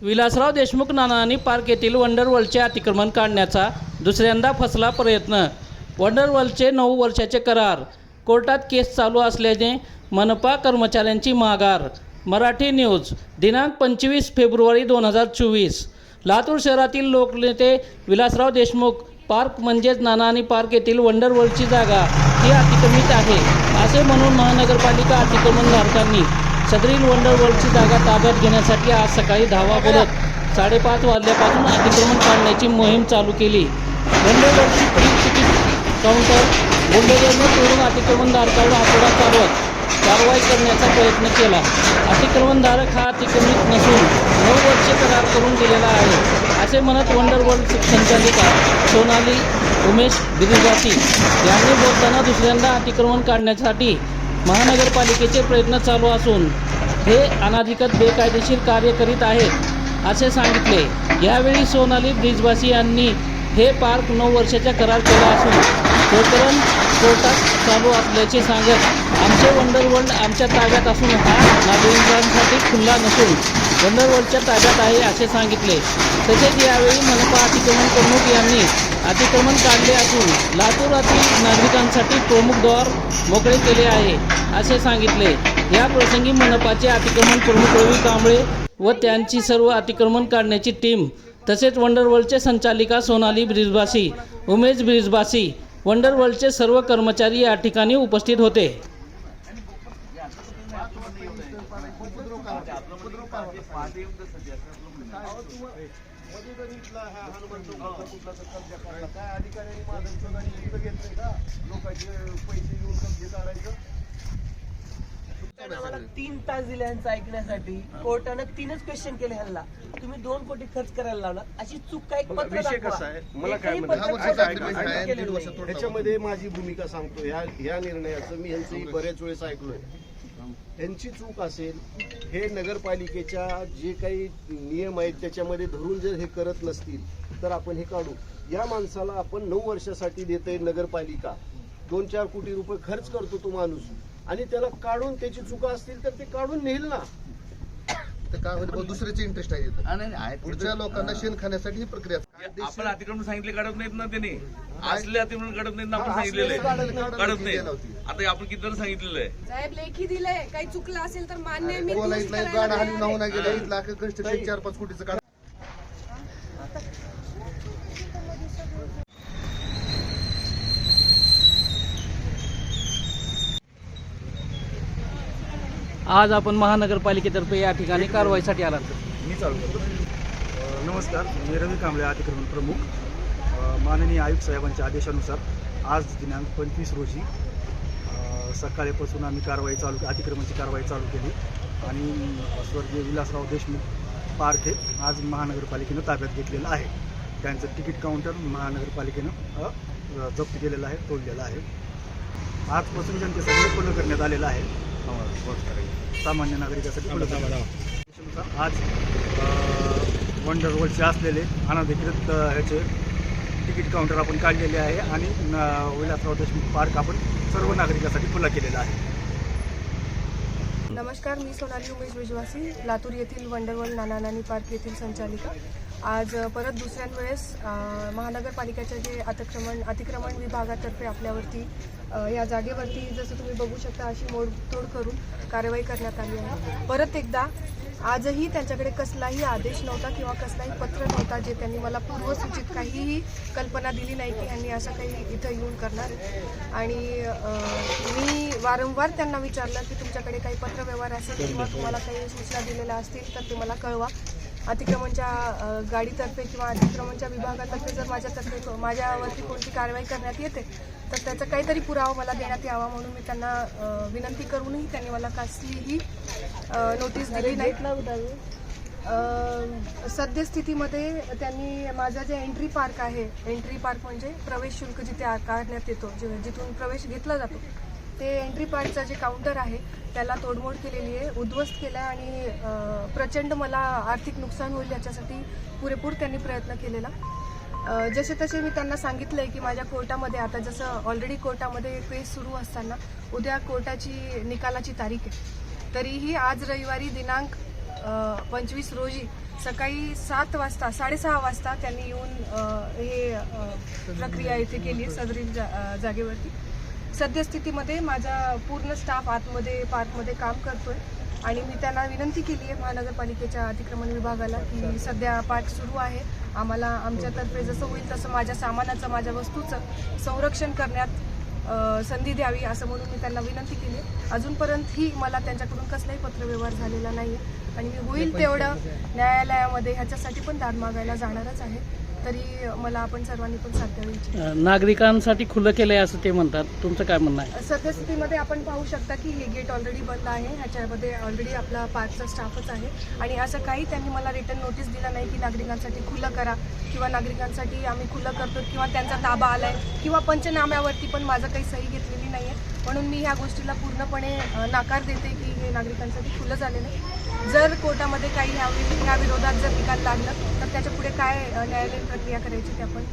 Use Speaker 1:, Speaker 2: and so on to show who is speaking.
Speaker 1: Vilasrao Deshmukh नानांनी park येथील वंडरवर्ल्डचे अतिक्रमण काढण्याचा दुसऱ्यांदा फसला प्रयत्न. वंडरवर्ल्डचे नऊ वर्षाचे करार. कोर्टात केस चालू असल्याने मनपा कर्मचाऱ्यांची माघार. मराठी न्यूज दिनांक पंचवीस फेब्रुवारी दोन हजार चोवीस. लातूर शहरातील लोकनेते विलासराव देशमुख पार्क म्हणजेच नानानी पार्क येथील वंडरवर्ल्डची जागा ही अतिक्रमित आहे असे म्हणून महानगरपालिका अतिक्रमणधारकांनी सदरील वंडरवर्ल्डची जागा ताब्यात घेण्यासाठी आज सकाळी धावा बोलत साडेपाच वाजल्यापासून अतिक्रमण काढण्याची मोहीम चालू केली. वंडरवर्ल्डची प्री तिकीट काउंटर बुलडोजरने तोडून अतिक्रमणधारकावर आठवडा चालवत कारवाई करण्याचा प्रयत्न केला. अतिक्रमणधारक हा अतिक्रमित नसून नऊ वर्षे करार करून दिलेला आहे असे म्हणत वंडर वर्ल्ड संचालिका सोनाली उमेश बिरुजाती यांनी बोलताना दुसऱ्यांदा अतिक्रमण काढण्यासाठी महानगरपालिकेचे प्रयत्न चालू असून हे अनाधिकृत बेकायदेशीर कार्य करीत आहेत असे सांगितले. यावेळी सोनाली ब्रिजवासी यांनी हे पार्क नऊ वर्षाचा करार केला असून प्रकरण कोर्टात चालू असल्याचे सांगत आमचे वंडरवर्ल्ड आमच्या ताब्यात असून हा नागरिकांसाठी खुल्ला नसून वंडरवर्ल्डच्या ताब्यात आहे असे सांगितले. तसेच यावेळी मनपा अतिक्रमण प्रमुख यांनी अतिक्रमण काढले असून लातूरातील नागरिकांसाठी प्रमुख द्वार मोकळे केले आहे. असे सांगितले. या प्रसंगी मनपाचे अतिक्रमण प्रमुख रवी कांबळे व त्यांची सर्व अतिक्रमण काढण्याची टीम तसेच वंडरवर्ल्डचे संचालिका सोनाली ब्रिजबासी उमेश ब्रिजबासी वंडरवर्ल्डचे सर्व कर्मचारी या ठिकाणी उपस्थित होते.
Speaker 2: लोकांचे पैसे
Speaker 3: मला तीन तास दिले यांचं ऐकण्यासाठी. कोर्टानं तीनच क्वेश्चन केले ह्यांना. तुम्ही दोन कोटी खर्च करायला लावला अशी चूक काय पत्र
Speaker 2: विषय
Speaker 3: दाखवा.
Speaker 2: कसा आहे? मला काय
Speaker 3: एकही? पत्र
Speaker 2: हा
Speaker 3: केलेलं नाही.
Speaker 2: ह्याच्यामध्ये माझी भूमिका सांगतो. ह्या ह्या निर्णयाचं मी यांचंही बऱ्याच वेळेस ऐकलोय. यांची चूक असेल हे नगरपालिकेच्या जे काही नियम आहेत त्याच्यामध्ये धरून जर हे करत नसतील तर आपण हे काढू. या माणसाला आपण नऊ वर्षासाठी देते नगरपालिका. दोन चार कोटी रुपये खर्च करतो तो माणूस. आणि त्याला काढून त्याची चुका असतील तर ते काढून नेईल ना.
Speaker 4: तर काय होईल? दुसऱ्याचे इंटरेस्ट आहे. पुढच्या लोकांना शेण खाण्यासाठी ही प्रक्रिया.
Speaker 5: आपण अतिक्रमण सांगितले काढत नाहीत ना त्यांनी. असले अतिक्रमण काढत नाहीत ना आपण सांगितलेलं
Speaker 2: काढत
Speaker 5: आहे
Speaker 2: नाही.
Speaker 5: आता आपण किती सांगितलेलं आहे?
Speaker 6: साहेब लेखी दिलंय. काही चुकलं असेल तर मान्य आहे, मी
Speaker 4: बोला इथला
Speaker 6: करायला
Speaker 4: गाडा
Speaker 6: आहे.
Speaker 4: गेला इथला कन्स्ट्रक्शन चार पाच कोटीचं
Speaker 1: आज आपण महानगरपालिकेतर्फे या ठिकाणी कारवाईसाठी आलात.
Speaker 7: मी चालू करतो. नमस्कार मी रवी कांबळे अतिक्रमण प्रमुख. माननीय आयुक्त साहेबांच्या आदेशानुसार आज दिनांक पंचवीस रोजी सकाळीपासून आम्ही कारवाई चालू अतिक्रमणची कारवाई चालू केली. आणि स्वर्गीय विलासराव देशमुख पार्क हे आज महानगरपालिकेनं ताब्यात घेतलेलं आहे. त्यांचं तिकीट काउंटर महानगरपालिकेनं जप्त केलेलं आहे तोडलेलं आहे. आजपासून जनतेसाठी खुलं करण्यात आलेलं आहे. सामान्य नागरिकासाठी. आज वंडर वर्ल्डचे असलेले अनधिकृत ह्याचे तिकीट काउंटर आपण काढलेले आहे आणि न- विलासराव देशमुख पार्क आपण सर्व नागरिकासाठी खुला केलेला आहे.
Speaker 6: नमस्कार मी सोनाली उमेश विश्वासी लातूर येथील वंडरवर्ल्ड नाना नानी पार्क येथील संचालिका. आज परत दुसऱ्यांवेळेस महानगरपालिकेच्या जे अतिक्रमण अतिक्रमण विभागातर्फे आपल्यावरती या जागेवरती जसं तुम्ही बघू शकता अशी मोडतोड करून कारवाई करण्यात आली आहे. परत एकदा आजही त्यांच्याकडे कसलाही आदेश नव्हता किंवा कसलाही पत्र नव्हता जे त्यांनी मला पूर्वसूचित काहीही कल्पना दिली नाही की यांनी असं काही इथं येऊन करणार. आणि मी वारंवार त्यांना विचारलं की तुमच्याकडे काही पत्रव्यवहार असेल किंवा तुम्हाला काही सूचना दिलेल्या असतील तर ते मला कळवा. अतिक्रमणच्या गाडीतर्फे किंवा अतिक्रमणच्या विभागातर्फे जर माझ्यातर्फे माझ्यावरती कोणती कारवाई करण्यात येते तर त्याचा काहीतरी पुरावा मला देण्यात यावा म्हणून मी त्यांना विनंती करूनही त्यांनी मला कसलीही नोटीस दिली नाही. सद्यस्थितीमध्ये त्यांनी माझा जे एंट्री पार्क आहे एंट्री पार्क म्हणजे प्रवेश शुल्क जिथे आकारण्यात येतो जे जिथून प्रवेश घेतला जातो ते एंट्री पार्कचं जे काउंटर आहे त्याला तोडमोड केलेली आहे उद्ध्वस्त केला आहे आणि प्रचंड मला आर्थिक नुकसान होईल याच्यासाठी पुरेपूर त्यांनी प्रयत्न केलेला. जसे तसे मी त्यांना सांगितलं आहे की माझ्या कोर्टामध्ये आता जसं ऑलरेडी कोर्टामध्ये केस सुरू असताना उद्या कोर्टाची निकालाची तारीख आहे. तरीही आज रविवारी दिनांक पंचवीस रोजी सकाळी सात वाजता साडेसहा वाजता त्यांनी येऊन हे प्रक्रिया इथे केली सदरील जा- जागेवरती. सद्यस्थितीमध्ये माझा पूर्ण स्टाफ आतमध्ये पार्कमध्ये काम करतोय. आणि मी त्यांना विनंती केली आहे महानगरपालिकेच्या अतिक्रमण विभागाला की सध्या पार्क सुरू आहे. आम्हाला आमच्यातर्फे जसं होईल तसं माझ्या सामानाचं माझ्या वस्तूचं संरक्षण करण्यात संधी द्यावी असं म्हणून मी त्यांना विनंती केली अजूनपर्यंतही मला त्यांच्याकडून कसलाही पत्रव्यवहार झालेला नाही आणि मी होईल तेवढं न्यायालयामध्ये ह्याच्यासाठी पण दाद मागायला जाणारच आहे. तरी मला आपण सर्वांनी पण साथ द्यावी इच्छितो.
Speaker 1: अ, नागरिकांसाठी खुलं केलं आहे असं ते म्हणतात. तुमचं काय म्हणणं आहे?
Speaker 6: सद्यस्थितीमध्ये आपण पाहू शकता की हे गेट ऑलरेडी बंद आहे. ह्याच्यामध्ये ऑलरेडी आपला पार्कचा स्टाफच आहे. आणि असं काही त्यांनी मला रिटर्न नोटीस दिला नाही की नागरिकांसाठी खुलं करा किंवा नागरिकांसाठी आम्ही खुलं करतो किंवा त्यांचा ताबा आलाय किंवा पंचनाम्यावरती पण माझं काही सही घेतलेली नाही आहे म्हणून मी ह्या गोष्टीला पूर्णपणे नाकार देते की हे नागरिकांसाठी खुलं झालेलं आहे. जर कोर्टामध्ये काही ह्या ह्या विरोधात जर निकाल लागलं तर त्याच्या पुढे काय न्यायालयीन प्रक्रिया करायची ते आपण